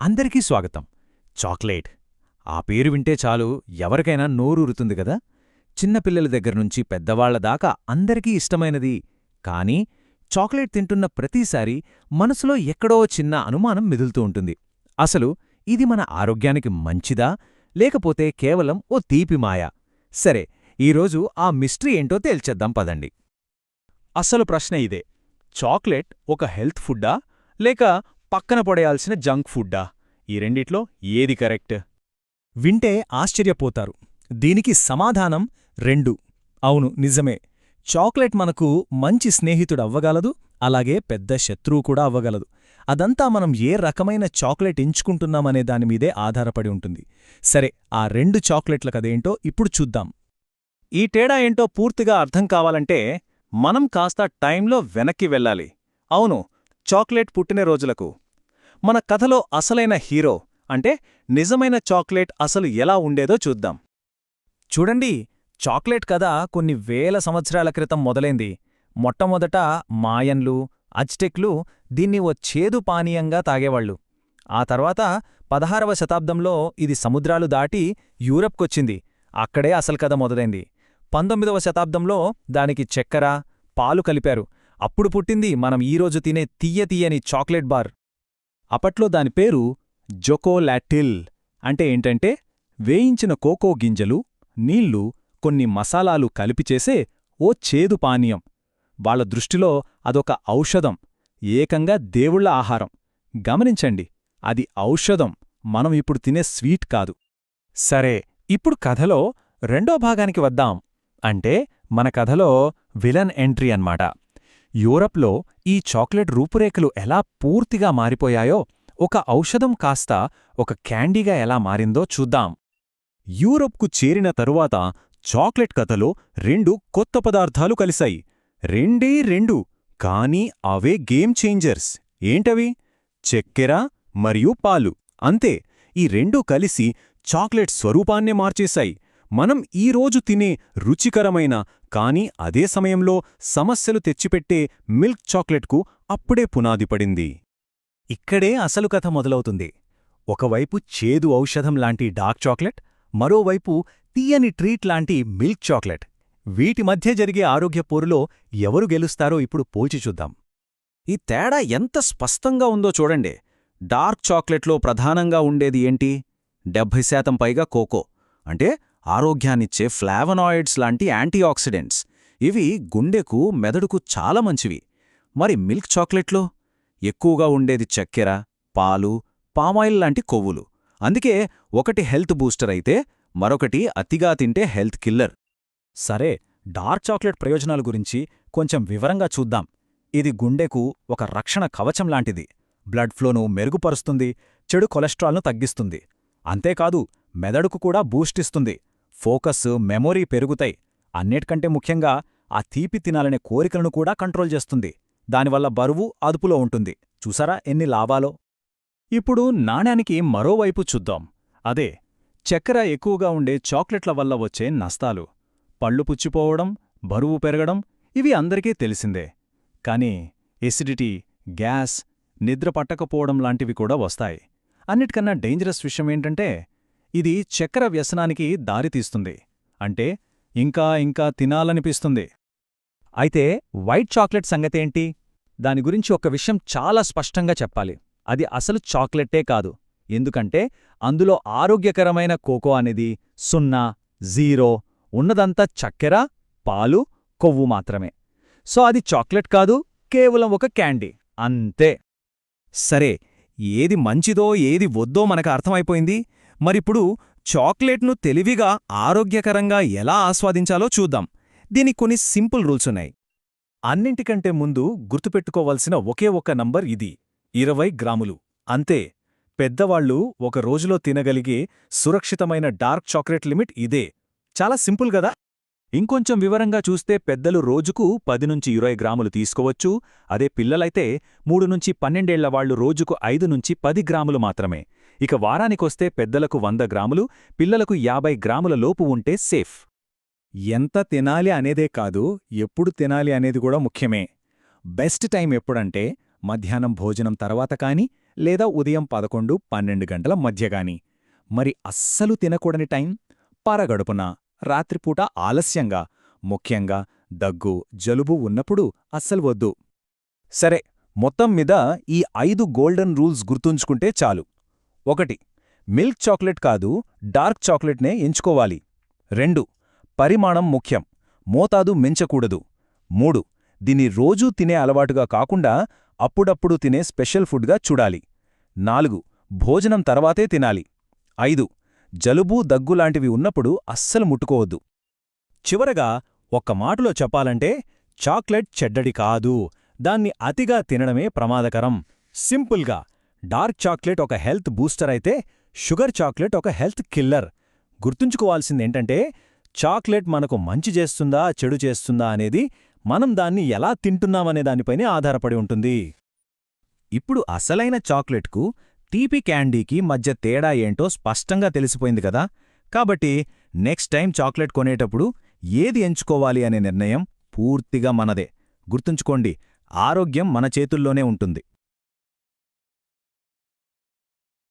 అందరికీ స్వాగతం. చాక్లెట్. ఆ పేరు వింటే చాలు ఎవరికైనా నోరూరుతుంది కదా? చిన్నపిల్లల దగ్గరనుంచి పెద్దవాళ్ళ దాకా అందరికీ ఇష్టమైనది. కానీ చాక్లెట్ తింటున్న ప్రతిసారి మనసులో ఎక్కడో చిన్న అనుమానం మిదులుతూ ఉంటుంది. అసలు ఇది మన ఆరోగ్యానికి మంచిదా? లేకపోతే కేవలం ఓ తీపి మాయ? సరే ఈరోజు ఆ మిస్టరీ ఏంటో తేల్చేద్దాం పదండి. అసలు ప్రశ్న ఇదే. చాక్లెట్ ఒక హెల్త్ ఫుడ్డా? లేక పక్కన పడేయాల్సిన జంక్ ఫుడ్డా? ఈ రెండిట్లో ఏది కరెక్ట్? వింటే ఆశ్చర్యపోతారు. దీనికి సమాధానం రెండు. అవును నిజమే. చాక్లెట్ మనకు మంచి స్నేహితుడవ్వగలదు అలాగే పెద్ద శత్రువు కూడా అవ్వగలదు. అదంతా మనం ఏ రకమైన చాక్లెట్ ఎంచుకుంటున్నామనే దానిమీదే ఆధారపడి ఉంటుంది. సరే ఆ రెండు చాక్లెట్ల కదేంటో ఇప్పుడు చూద్దాం. ఈ తేడా ఏంటో పూర్తిగా అర్థం కావాలంటే మనం కాస్త టైంలో వెనక్కి వెళ్ళాలి. అవును చాక్లెట్ పుట్టినరోజులకు మన కథలో అసలైన హీరో అంటే నిజమైన చాక్లెట్ అసలు ఎలా ఉండేదో చూద్దాం. చూడండి చాక్లెట్ కథ కొన్ని వేల సంవత్సరాల క్రితం మొదలైంది. మొట్టమొదట మాయన్లు అజ్టెక్లు దీన్ని ఓ చేదు పానీయంగా తాగేవాళ్ళు ఆ తర్వాత పదహారవ శతాబ్దంలో ఇది సముద్రాలు దాటి యూరప్కొచ్చింది. అక్కడే అసలు కథ మొదలైంది. పంతొమ్మిదవ శతాబ్దంలో దానికి చక్కెర పాలు కలిపారు. అప్పుడు పుట్టింది మనం ఈరోజు తినే తీయ తీయని చాక్లెట్ బార్. అప్పట్లో దాని పేరు జొకోలాటిల్ అంటే ఏంటంటే వేయించిన కోకో గింజలు నీళ్ళు కొన్ని మసాలాలు కలిపిచేసే ఓ చేదు పానీయం. వాళ్ళ దృష్టిలో అదొక ఔషధం ఏకంగా దేవుళ్ళ ఆహారం. గమనించండి అది ఔషధం మనం ఇప్పుడు తినే స్వీట్ కాదు. సరే ఇప్పుడు కథలో రెండో భాగానికి వద్దాం. అంటే మన కథలో విలన్ ఎంట్రీ అన్మాట యూరప్లో ఈ చాక్లెట్ రూపురేఖలు ఎలా పూర్తిగా మారిపోయాయో ఒక ఔషధం కాస్త ఒక క్యాండీగా ఎలా మారిందో చూద్దాం. యూరప్కు చేరిన తరువాత చాక్లెట్ కథలో రెండు కొత్త పదార్థాలు కలిశాయి. రెండే రెండు కానీ అవే గేమ్ చేంజర్స్. ఏంటవి? చక్కెర మరియు పాలు. అంతే ఈ రెండూ కలిసి చాక్లెట్ స్వరూపాన్నే మార్చేశాయి. మనం ఈరోజు తినే రుచికరమైన కానీ అదే సమయంలో సమస్యలు తెచ్చిపెట్టే మిల్క్ చాక్లెట్కు అప్పుడే పునాది పడింది. ఇక్కడే అసలు కథ మొదలవుతుంది. ఒకవైపు చేదు ఔషధం లాంటి డార్క్ చాక్లెట్ మరోవైపు తీయని ట్రీట్ లాంటి మిల్క్ చాక్లెట్. వీటి మధ్య జరిగే ఆరోగ్య పోరులో ఎవరు గెలుస్తారో ఇప్పుడు పోల్చి చూద్దాం. ఈ తేడా ఎంత స్పష్టంగా ఉందో చూడండి. డార్క్ చాక్లెట్లో ప్రధానంగా ఉండేది ఏంటి? డెబ్భై శాతం పైగా కోకో. అంటే ఆరోగ్యాన్నిచ్చే ఫ్లావనాయిడ్స్ లాంటి యాంటీఆక్సిడెంట్స్. ఇవి గుండెకు మెదడుకు చాలా మంచివి. మరి మిల్క్ చాక్లెట్లో? ఎక్కువగా ఉండేది చక్కెర పాలు పామాయిల్ లాంటి కొవ్వులు. అందుకే ఒకటి హెల్త్ బూస్టర్ అయితే మరొకటి అతిగా తింటే హెల్త్ కిల్లర్. సరే డార్క్ చాక్లెట్ ప్రయోజనాల గురించి కొంచెం వివరంగా చూద్దాం. ఇది గుండెకు ఒక రక్షణ కవచం లాంటిది. బ్లడ్ ఫ్లోను మెరుగుపరుస్తుంది చెడు కొలెస్ట్రాల్ను తగ్గిస్తుంది. అంతేకాదు మెదడుకు కూడా బూస్టిస్తుంది ఫోకస్ మెమొరీ పెరుగుతాయి. అన్నిటికంటే ముఖ్యంగా ఆ తీపి తినాలనే కోరికలను కూడా కంట్రోల్ చేస్తుంది. దానివల్ల బరువు అదుపులో ఉంటుంది. చూసారా ఎన్ని లాభాలో? ఇప్పుడు నాణ్యానికి మరోవైపు చూద్దాం. అదే చక్కెర ఎక్కువగా ఉండే చాక్లెట్ల వల్ల వచ్చే నష్టాలు. పళ్ళు పుచ్చిపోవడం బరువు పెరగడం ఇవి అందరికీ తెలిసిందే. కాని ఎసిడిటీ గ్యాస్ నిద్ర పట్టకపోవడం లాంటివి కూడా వస్తాయి. అన్నిటికన్నా డేంజరస్ విషయమేంటంటే ఇది చక్కెర వ్యసనానికి దారితీస్తుంది అంటే ఇంకా ఇంకా తినాలనిపిస్తుంది. అయితే వైట్ చాక్లెట్ సంగతేంటి? దాని గురించి ఒక విషయం చాలా స్పష్టంగా చెప్పాలి. అది అసలు చాక్లెట్టే కాదు. ఎందుకంటే అందులో ఆరోగ్యకరమైన కోకో అనేది సున్నా జీరో ఉన్నదంతా చక్కెర పాలు కొవ్వు మాత్రమే. సో అది చాక్లెట్ కాదు కేవలం ఒక క్యాండీ. అంతే. సరే ఏది మంచిదో ఏది వద్దో మనకు అర్థమైపోయింది? మరిప్పుడు చాక్లెట్ను తెలివిగా ఆరోగ్యకరంగా ఎలా ఆస్వాదించాలో చూద్దాం. దీనికి కొన్ని సింపుల్ రూల్సున్నాయి అన్నింటికంటే ముందు గుర్తుపెట్టుకోవలసిన ఒకే ఒక నంబర్ ఇది ఇరవై గ్రాములు. అంతే పెద్దవాళ్ళు ఒక రోజులో తినగలిగే సురక్షితమైన డార్క్ చాక్లెట్ లిమిట్ ఇదే. చాలా సింపుల్ గదా ఇంకొంచెం వివరంగా చూస్తే పెద్దలు రోజుకు పది నుంచి ఇరవై గ్రాములు తీసుకోవచ్చు. అదే పిల్లలైతే మూడు నుంచి పన్నెండేళ్ళవాళ్ళు రోజుకు ఐదు నుంచి పది గ్రాములు మాత్రమే. ఇక వారానికొస్తే పెద్దలకు వంద గ్రాములు పిల్లలకు యాభై గ్రాముల లోపు ఉంటే సేఫ్. ఎంత తినాలి అనేదే కాదు ఎప్పుడు తినాలి అనేది కూడా ముఖ్యమే. బెస్ట్ టైం ఎప్పుడంటే మధ్యాహ్నం భోజనం తర్వాత కాని లేదా ఉదయం పదకొండు పన్నెండు గంటల మధ్యగాని మరి అస్సలు తినకూడని టైం? పరగడుపున రాత్రిపూట ఆలస్యంగా ముఖ్యంగా దగ్గు జలుబు ఉన్నప్పుడు అస్సలు వద్దు. సరే మొత్తం మీద ఈ ఐదు గోల్డెన్ రూల్స్ గుర్తుంచుకుంటే చాలు. ఒకటి మిల్క్ చాక్లెట్ కాదు డార్క్ చాక్లెట్నే ఎంచుకోవాలి. రెండు పరిమాణం ముఖ్యం మోతాదు మించకూడదు. మూడు దీన్ని రోజూ తినే అలవాటుగా కాకుండా అప్పుడప్పుడు తినే స్పెషల్ ఫుడ్గా చూడాలి. నాలుగు భోజనం తర్వాతే తినాలి. ఐదు జలుబు దగ్గు లాంటివి ఉన్నప్పుడు అస్సలు ముట్టుకోవద్దు. చివరగా ఒక్క మాటలో చెప్పాలంటే చాక్లెట్ చెడ్డడి కాదు దాన్ని అతిగా తినడమే ప్రమాదకరం. సింపుల్గా డార్క్ చాక్లెట్ ఒక హెల్త్ బూస్టర్ అయితే షుగర్ చాక్లెట్ ఒక హెల్త్ కిల్లర్. గుర్తుంచుకోవాల్సిందేంటంటే చాక్లెట్ మనకు మంచి చేస్తుందా చెడు చేస్తుందా అనేది మనం దాన్ని ఎలా తింటున్నామనే దానిపైనే ఆధారపడి ఉంటుంది. ఇప్పుడు అసలైన చాక్లెట్కు తీపి క్యాండీకి మధ్య తేడా ఏంటో స్పష్టంగా తెలిసిపోయింది కదా. కాబట్టి నెక్స్ట్ టైం చాక్లెట్ కొనేటప్పుడు ఏది ఎంచుకోవాలి అనే నిర్ణయం పూర్తిగా మనదే. గుర్తుంచుకోండి ఆరోగ్యం మన చేతుల్లోనే ఉంటుంది.